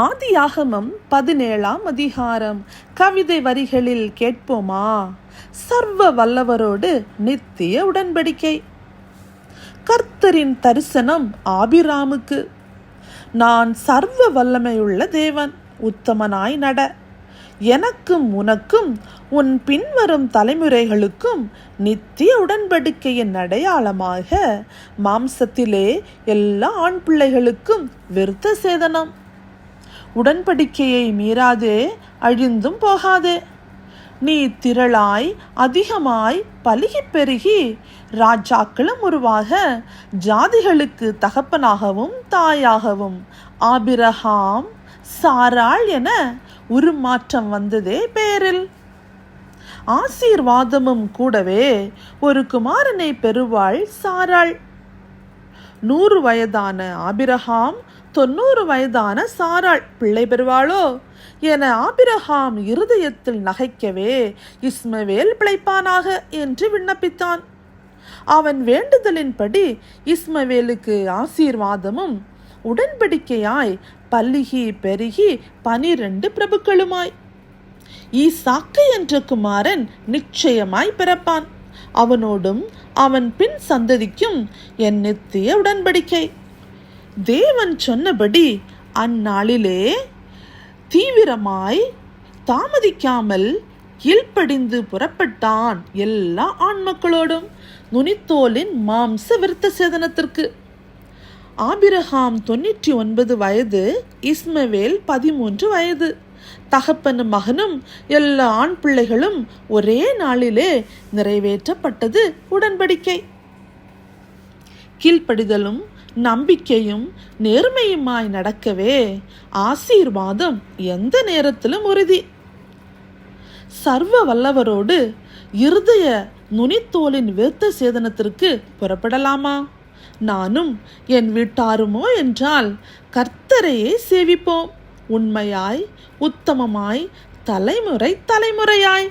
ஆதியாகமம் பதினேழாம் அதிகாரம். கவிதை வரிகளில் கேட்போமா? சர்வ வல்லவரோடு நித்திய உடன்படிக்கை. கர்த்தரின் தரிசனம் ஆபிராமுக்கு. நான் சர்வ வல்லமையுள்ள தேவன் உத்தமனாய் நட. எனக்கும் உனக்கும் உன் பின்வரும் தலைமுறைகளுக்கும் நித்திய உடன்படிக்கையின் அடையாளமாக மாம்சத்திலே எல்லா ஆண் பிள்ளைகளுக்கும் விருத்த சேதனம் உடன்படிக்கையை மீறாதே அழிந்தும் போகாதே. நீ திரளாய் அதிகமாய் பலுகிப் பெருகி ராஜாக்களும் உருவாக ஜாதிகளுக்கு தகப்பனாகவும் தாயாகவும். ஆபிரஹாம் சாராள் என உருமாற்றம் வந்ததே பேரில். ஆசீர்வாதமும் கூடவே ஒரு குமாரனை பெறுவாள் சாராள். நூறு வயதான ஆபிரஹாம் தொண்ணூறு வயதான சாராள் பிள்ளை பெறுவாளோ? என ஆபிரஹாம் இருதயத்தில் நகைக்கவே இஸ்மவேல் பிழைப்பானாக என்று விண்ணப்பித்தான். அவன் வேண்டுதலின்படி இஸ்மவேலுக்கு ஆசீர்வாதமும் உடன்படிக்கையாய் பல்லிகி பெருகி பனிரெண்டு பிரபுக்களுமாய். ஈசாக்கு என்ற குமாரன் நிச்சயமாய் பிறப்பான். அவனோடும் அவன் பின் சந்ததிக்கும் என் நித்திய உடன்படிக்கை. தேவன் சொன்னபடி அந்நாளிலே தீவிரமாய் தாமதிக்காமல் கீழ்ப்படிந்து புறப்பட்டான் எல்லா ஆண்மக்களோடும் நுனித்தோலின் மாம்ச விருத்த சேதனத்திற்கு. ஆபிரஹாம் தொண்ணூற்றி ஒன்பது வயது இஸ்மவேல் பதிமூன்று வயது. தகப்பனும் மகனும் எல்லா ஆண் பிள்ளைகளும் ஒரே நாளிலே நிறைவேற்றப்பட்டது உடன்படிக்கை. கீழ்ப்படிதலும் நம்பிக்கையும் நேர்மையுமாய் நடக்கவே ஆசீர்வாதம் எந்த நேரத்திலும் உறுதி. சர்வ வல்லவரோடு இருதய நுனித்தோலின் விருத்த சேதனத்திற்கு புறப்படலாமா? நானும் என் வீட்டாருமோ என்றால் கர்த்தரையே சேவிப்போம். உண்மையாய் உத்தமமாய் தலைமுறை தலைமுறையாய்.